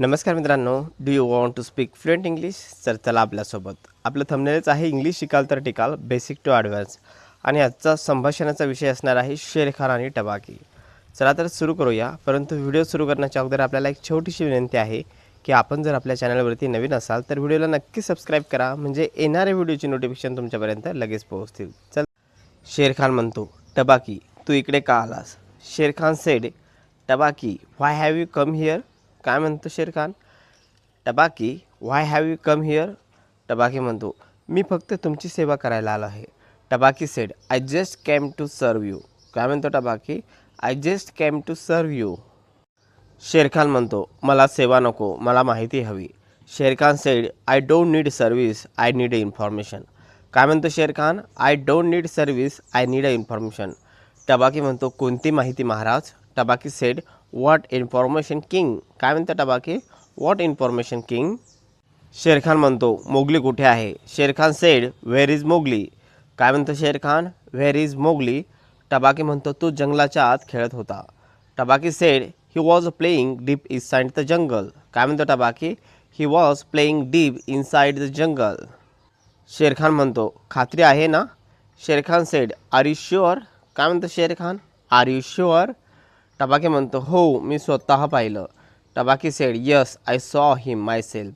नमस्कार मित्रांनो. Do you want to speak fluent English तर चला आपल्यासोबत. आपलं थंबनेलच आहे इंग्लिश शिकाल तर टिकाल बेसिक टू ॲडव्हान्स आणि आजचा संभाषणाचा विषय असणार आहे शेर खान आणि टबाकी. चला तर सुरू करूया. परंतु व्हिडिओ सुरू करण्याच्या अगोदर आपल्याला एक छोटीशी विनंती आहे की आपण जर आपल्या चॅनलवरती नवीन असाल तर व्हिडिओला नक्की सबस्क्राईब करा. म्हणजे येणाऱ्या व्हिडिओची नोटिफिकेशन तुमच्यापर्यंत लगेच पोहोचतील. चल. शेर खान म्हणतो टबाकी तू इकडे का आलास? Shere Khan said Tabaqui why have you come here काय म्हणतो Shere Khan Tabaqui why have you come here Tabaqui म्हणतो मी फक्त तुमची सेवा करायला आलो आहे. Tabaqui said I just came to serve you काय म्हणतो Tabaqui? I just came to serve you Shere Khan म्हणतो मला सेवा नको मला माहिती हवी. Shere Khan said I don't need service I need a information काय म्हणतो Shere Khan? I don't need service I need a information Tabaqui म्हणतो कोणती माहिती Maharaj? Tabaqui said what information king काय म्हणतो Tabaqui what information king Shere Khan म्हणतो Mowgli कुठे आहे? Shere Khan said where is Mowgli काय म्हणतो Shere Khan where is Mowgli Tabaqui म्हणतो तो जंगलाच्या आत खेळत होता. Tabaqui said he was playing deep inside the jungle काय म्हणतो Tabaqui he was playing deep inside the jungle Shere Khan म्हणतो खात्री आहे ना? Shere Khan said are you sure काय म्हणतो Shere Khan are you sure Tabaqui म्हणतो हो मी स्वतः पाहिलं. Tabaqui said yes I saw him myself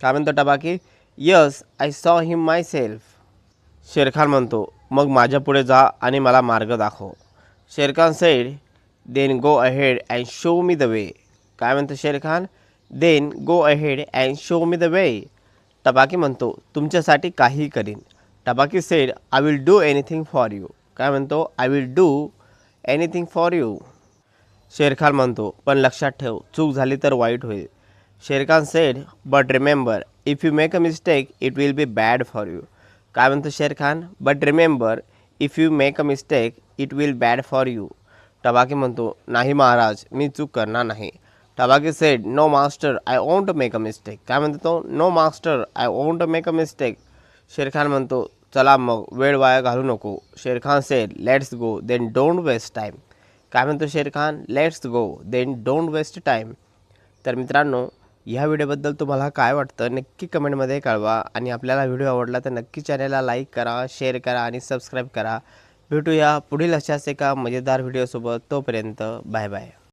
काय म्हणतो Tabaqui? Yes I saw him myself Shere Khan म्हणतो मग माझ्या पुढे जा आणि मला मार्ग दाखव. Shere Khan said then go ahead and show me the way काय म्हणतो Shere Khan? Then go ahead and show me the way Tabaqui म्हणतो तुमच्यासाठी काहीही करीन. Tabaqui said I will do anything for you काय म्हणतो? I will do anything for you Shere Khan म्हणतो पण लक्षात ठेव चूक झाली तर वाईट होईल. Shere Khan said but remember if you make a mistake it will be bad for you काय म्हणतो Shere Khan? But remember if you make a mistake it will bad for you Tabaqui म्हणतो नाही महाराज मी चूक करणार नाही. Tabaqui said no master I won't make a mistake काय म्हणतो तो? No master I won't make a mistake Shere Khan म्हणतो चला मग वेळ वाया घालू नको. Shere Khan said let's go then don't waste time काय म्हणतो Shere Khan? Let's go then don't waste time तर मित्रांनो ह्या व्हिडिओबद्दल तुम्हाला काय वाटतं नक्की कमेंटमध्ये कळवा. आणि आपल्याला व्हिडिओ आवडला तर नक्की चॅनलला लाईक करा शेअर करा आणि सबस्क्राईब करा. भेटूया पुढील अशाच एका मजेदार व्हिडिओसोबत. तोपर्यंत बाय बाय